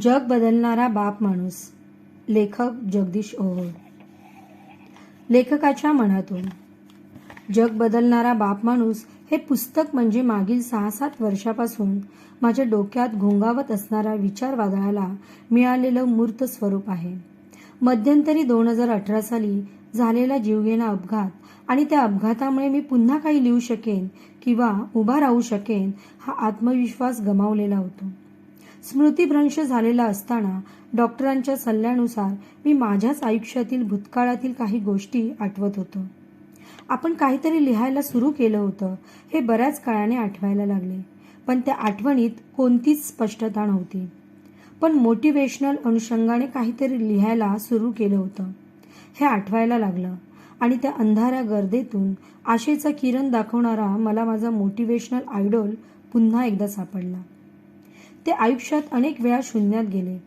जग बदलणारा बाप माणूस. लेखक जगदीश ओहोळ. लेखकाच्या मनातून. जग बदलणारा बाप माणूस हे पुस्तक म्हणजे मागील सहा सात वर्षापासून माझ्या डोक्यात घोंगावत असणाऱ्या विचार वादळाला मिळालेलं मूर्त स्वरूप आहे. मध्यंतरी दोन हजार अठरा साली झालेला जीवघेणा अपघात आणि त्या अपघातामुळे मी पुन्हा काही लिहू शकेन किंवा उभा राहू शकेन हा आत्मविश्वास गमावलेला होतो. स्मृतिभ्रंश झालेला असताना डॉक्टरांच्या सल्ल्यानुसार मी माझ्याच आयुष्यातील भूतकाळातील काही गोष्टी आठवत होतो. आपण काहीतरी लिहायला सुरू केलं होतं हे बऱ्याच काळाने आठवायला लागले. पण त्या आठवणीत कोणतीच स्पष्टता नव्हती. पण मोटिवेशनल अनुषंगाने काहीतरी लिहायला सुरू केलं होतं. हे आठवायला लागलं. आणि त्या अंधाऱ्या गर्दीतून आशेचा किरण दाखवणारा मला माझा मोटिवेशनल आयडॉल पुन्हा एकदा सापडला. ते आयुष्यात अनेक वेळा शून्यात गेले.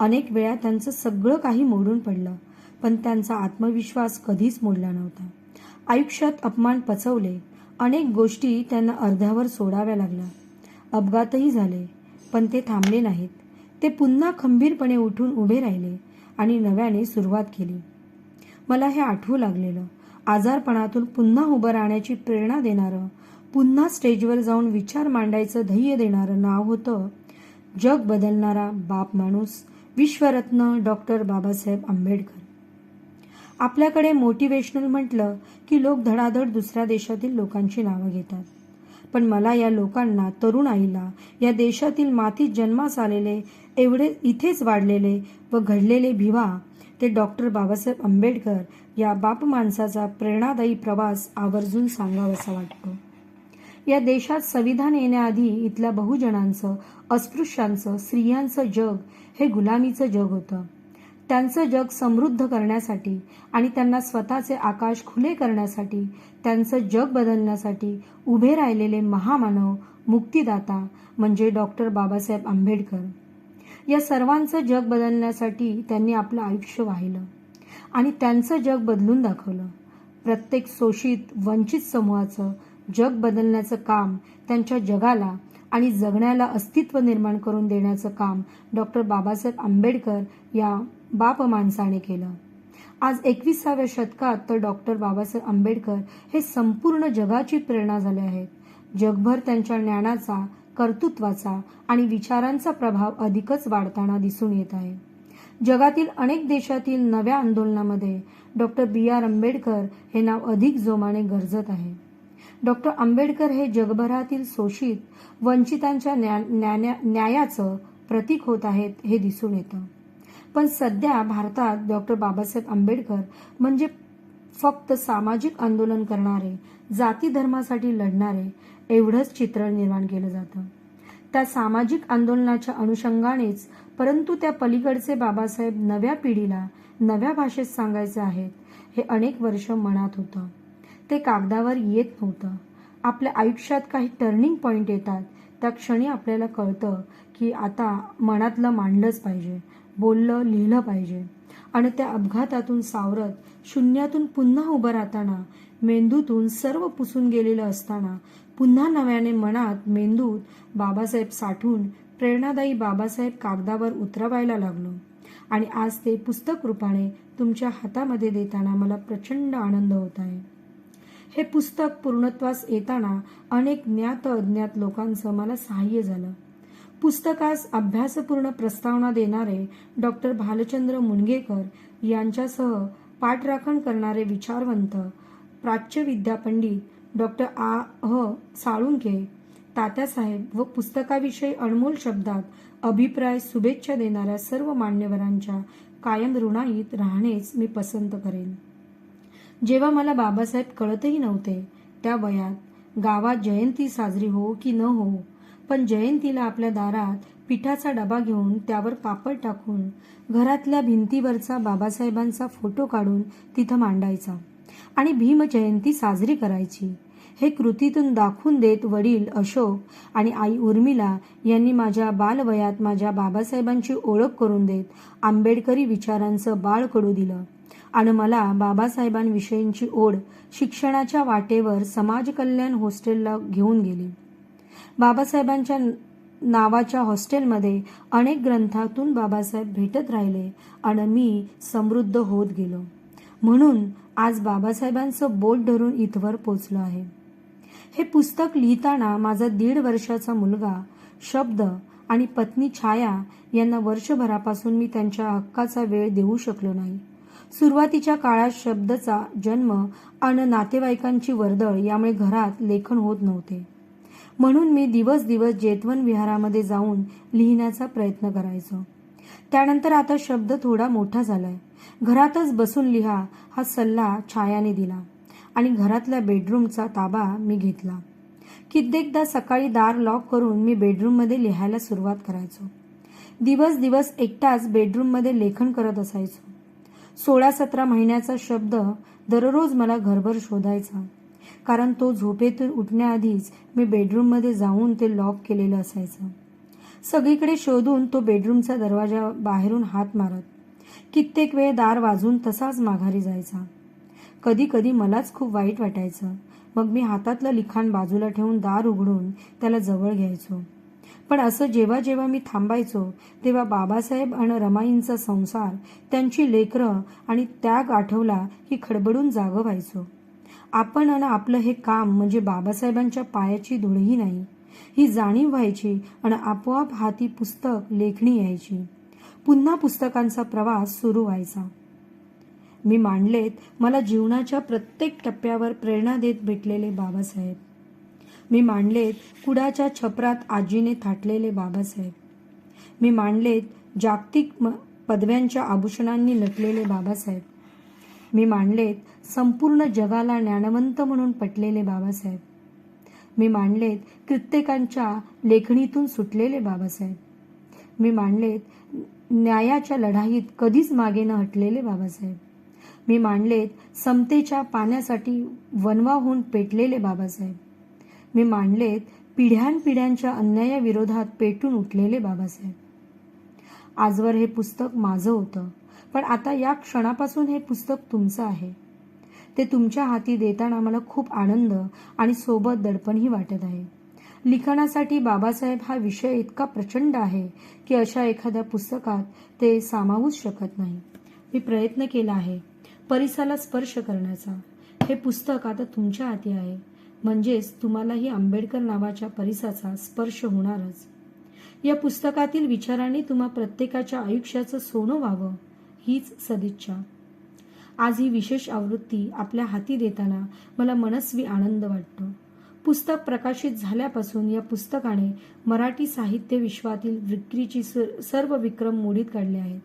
अनेक वेळा त्यांचं सगळं काही मोडून पडलं पण त्यांचा आत्मविश्वास कधीच मोडला नव्हता. आयुष्यात अपमान पचवले अनेक गोष्टी त्यांना अर्ध्यावर सोडाव्या लागल्या. अपघातही झाले पण ते थांबले नाहीत. ते पुन्हा खंबीरपणे उठून उभे राहिले आणि नव्याने सुरुवात केली. मला हे आठवू लागलेलं. आजारपणातून पुन्हा उभं राहण्याची प्रेरणा देणारं पुन्हा स्टेजवर जाऊन विचार मांडायचं ध्येय देणारं नाव होतं जग बदलणारा बाप माणूस विश्वरत्न डॉक्टर बाबासाहेब आंबेडकर. आपल्याकडे मोटिवेशनल म्हटलं की लोक धडाधड दुसऱ्या देशातील लोकांची नावं घेतात. पण मला या लोकांना तरुण आईला या देशातील मातीत जन्मास आलेले एवढे इथेच वाढलेले व घडलेले भिवा ते डॉक्टर बाबासाहेब आंबेडकर या बाप माणसाचा प्रेरणादायी प्रवास आवर्जून सांगावासा वाटतो. या देशात संविधान येण्याआधी इथल्या बहुजनांचं अस्पृश्यांचं स्त्रियांचं जग हे गुलामीचं जग होतं. त्यांचं जग समृद्ध करण्यासाठी आणि त्यांना स्वतःचे आकाश खुले करण्यासाठी त्यांचं जग बदलण्यासाठी उभे राहिलेले महामानव मुक्तिदाता म्हणजे डॉक्टर बाबासाहेब आंबेडकर. या सर्वांचं जग बदलण्यासाठी त्यांनी आपलं आयुष्य वाहिलं आणि त्यांचं जग बदलून दाखवलं. प्रत्येक शोषित वंचित समूहाचं जग बदलण्याचं काम त्यांच्या जगाला आणि जगण्याला अस्तित्व निर्माण करून देण्याचं काम डॉक्टर बाबासाहेब आंबेडकर या बाप माणसाने केलं. आज एकविसाव्या शतकात तर डॉक्टर बाबासाहेब आंबेडकर हे संपूर्ण जगाची प्रेरणा झाले आहेत. जगभर त्यांच्या ज्ञानाचा कर्तृत्वाचा आणि विचारांचा प्रभाव अधिकच वाढताना दिसून येत आहे. जगातील अनेक देशातील नव्या आंदोलनामध्ये डॉक्टर बी. आर. आंबेडकर हे नाव अधिक जोमाने गरजत आहे. डॉक्टर आंबेडकर हे जगभरातील शोषित वंचितांच्या न्या न्यायाचं प्रतीक होत आहेत हे दिसून येतं. पण सध्या भारतात डॉक्टर बाबासाहेब आंबेडकर म्हणजे फक्त सामाजिक आंदोलन करणारे जाती धर्मासाठी लढणारे एवढंच चित्र निर्माण केलं जातं. त्या सामाजिक आंदोलनाच्या अनुषंगानेच परंतु त्या पलीकडचे बाबासाहेब नव्या पिढीला नव्या भाषेत सांगायचे आहेत हे अनेक वर्ष मनात होतं. ते कागदावर येत नव्हतं. आपल्या आयुष्यात काही टर्निंग पॉईंट येतात. त्या क्षणी आपल्याला कळतं की आता मनातलं मांडलंच पाहिजे. बोललं लिहिलं पाहिजे. आणि त्या अपघातातून सावरत शून्यातून पुन्हा उभं राहताना मेंदूतून सर्व पुसून गेलेलं असताना पुन्हा नव्याने मनात मेंदूत बाबासाहेब साठून प्रेरणादायी बाबासाहेब कागदावर उतरवायला लागलो. आणि आज ते पुस्तक रूपाने तुमच्या हातामध्ये देताना मला प्रचंड आनंद होत आहे. हे पुस्तक पूर्णत्वास येताना अनेक ज्ञात अज्ञात लोकांचं मला सहाय्य झालं. पुस्तकास अभ्यासपूर्ण प्रस्तावना देणारे डॉक्टर भालचंद्र मुनगेकर यांच्यासह पाठराखण करणारे विचारवंत प्राच्य विद्यापंडित डॉक्टर आ. ह. साळुंके तात्यासाहेब व पुस्तकाविषयी अनमोल शब्दात अभिप्राय शुभेच्छा देणाऱ्या सर्व मान्यवरांच्या कायम ऋणाईत राहणेच मी पसंत करेन. जेव्हा मला बाबासाहेब कळतही नव्हते त्या वयात गावात जयंती साजरी हो की न हो पण जयंतीला आपल्या दारात पिठाचा डबा घेऊन त्यावर पापड टाकून घरातल्या भिंतीवरचा बाबासाहेबांचा फोटो काढून तिथं मांडायचा आणि भीम जयंती साजरी करायची. हे कृतीतून दाखवून देत वडील अशोक आणि आई उर्मिला यांनी माझ्या बालवयात माझ्या बाबासाहेबांची ओळख करून देत आंबेडकरी विचारांचं बाळ कडू दिलं. आणि मला बाबासाहेबांविषयींची ओढ शिक्षणाच्या वाटेवर समाज कल्याण हॉस्टेलला घेऊन गेली. बाबासाहेबांच्या नावाच्या हॉस्टेलमध्ये अनेक ग्रंथातून बाबासाहेब भेटत राहिले आणि मी समृद्ध होत गेलो. म्हणून आज बाबासाहेबांचं बोट धरून इथवर पोचलो आहे. हे पुस्तक लिहिताना माझा दीड वर्षाचा मुलगा शब्द आणि पत्नी छाया यांना वर्षभरापासून मी त्यांच्या हक्काचा वेळ देऊ शकलो नाही. सुरुवातीच्या काळात शब्दचा जन्म आणि नातेवाईकांची वर्दळ यामुळे घरात लेखन होत नव्हते. म्हणून मी दिवस दिवस जेतवन विहारामध्ये जाऊन लिहिण्याचा प्रयत्न करायचो. त्यानंतर आता शब्द थोडा मोठा झालाय. घरातच बसून लिहा हा सल्ला छायाने दिला आणि घरातल्या बेडरूमचा ताबा मी घेतला. कित्येकदा सकाळी दार लॉक करून मी बेडरूममध्ये लिहायला सुरुवात करायचो. दिवस दिवस एकटाच बेडरूममध्ये लेखन करत असायचो. सोळा सतरा महिन्याचा शब्द दररोज मला घरभर शोधायचा. कारण तो झोपेतून उठण्याआधीच मी बेडरूममध्ये जाऊन ते लॉक केलेलं असायचं. सगळीकडे शोधून तो बेडरूमचा दरवाजा बाहेरून हात मारत कित्येक वेळ दार वाजून तसाच माघारी जायचा. कधी कधी मलाच खूप वाईट वाटायचं. मग मी हातातलं लिखाण बाजूला ठेवून दार उघडून त्याला जवळ घ्यायचो. पण असं जेव्हा जेव्हा मी थांबायचो तेव्हा बाबासाहेब आणि रमाईंचा संसार त्यांची लेकरं आणि त्याग आठवला की खडबडून जागं व्हायचो. आपण आणि आपलं हे काम म्हणजे बाबासाहेबांच्या पायाची धुळही नाही. ही जाणीव व्हायची आणि आपोआप हाती पुस्तक लेखणी यायची. पुन्हा पुस्तकांचा प्रवास सुरू व्हायचा. मी मांडलेत मला जीवनाच्या प्रत्येक टप्प्यावर प्रेरणा देत भेटलेले बाबासाहेब. मी मांडलेत कुडाच्या छपरात आजीने थाटलेले बाबासाहेब. मी मांडलेत जागतिक म पदव्यांच्या आभूषणांनी नटलेले बाबासाहेब. मी मांडलेत संपूर्ण जगाला ज्ञानवंत म्हणून पटलेले बाबासाहेब. मी मांडलेत कित्येकांच्या लेखणीतून सुटलेले बाबासाहेब. मी मांडलेत न्यायाच्या लढाईत कधीच मागे न हटलेले बाबासाहेब. मी मांडलेत समतेच्या पाण्यासाठी वनवाहून पेटलेले बाबासाहेब. मी मांडलेत पिढ्यानपिढ्यांच्या अन्यायाविरोधात पेटून उठलेले बाबासाहेब. आजवर हे पुस्तक माझं होतं पण आता या क्षणापासून हे पुस्तक तुमचं आहे. ते तुमच्या हाती देताना मला खूप आनंद आणि सोबत दडपणही वाटत आहे. लिखाणासाठी बाबासाहेब हा विषय इतका प्रचंड आहे की अशा एखाद्या पुस्तकात ते सामावूच शकत नाही. मी प्रयत्न केला आहे परिसाला स्पर्श करण्याचा. हे पुस्तक आता तुमच्या हाती आहे. म्हणजेच तुम्हालाही आंबेडकर नावाच्या परिसाचा स्पर्श होणारच. या पुस्तकातील विचारांनी तुम्हा प्रत्येकाच्या आयुष्याचं सोनं व्हावं हीच सदिच्छा. आज ही विशेष आवृत्ती आपल्या हाती देताना मला मनस्वी आनंद वाटतो. पुस्तक प्रकाशित झाल्यापासून या पुस्तकाने मराठी साहित्य विश्वातील विक्रीची सर्व विक्रम मोडीत काढले आहेत.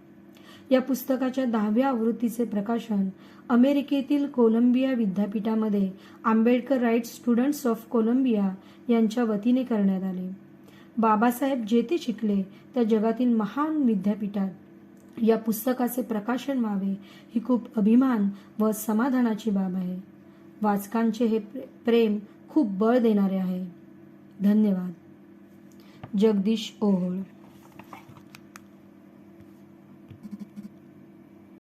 या पुस्तकाच्या दहाव्या आवृत्तीचे प्रकाशन अमेरिकेतील कोलंबिया विद्यापीठामध्ये Ambedkar right students of Columbia यांच्या वतीने करण्यात आले. बाबासाहेब जेथे शिकले त्या जगातील महान विद्यापीठात. या पुस्तकाचे प्रकाशन व्हावे ही खूप अभिमान व समाधानाची बाब आहे. वाचकांचे हे प्रेम खूप बळ देणारे आहे. धन्यवाद. जगदीश ओहोळ.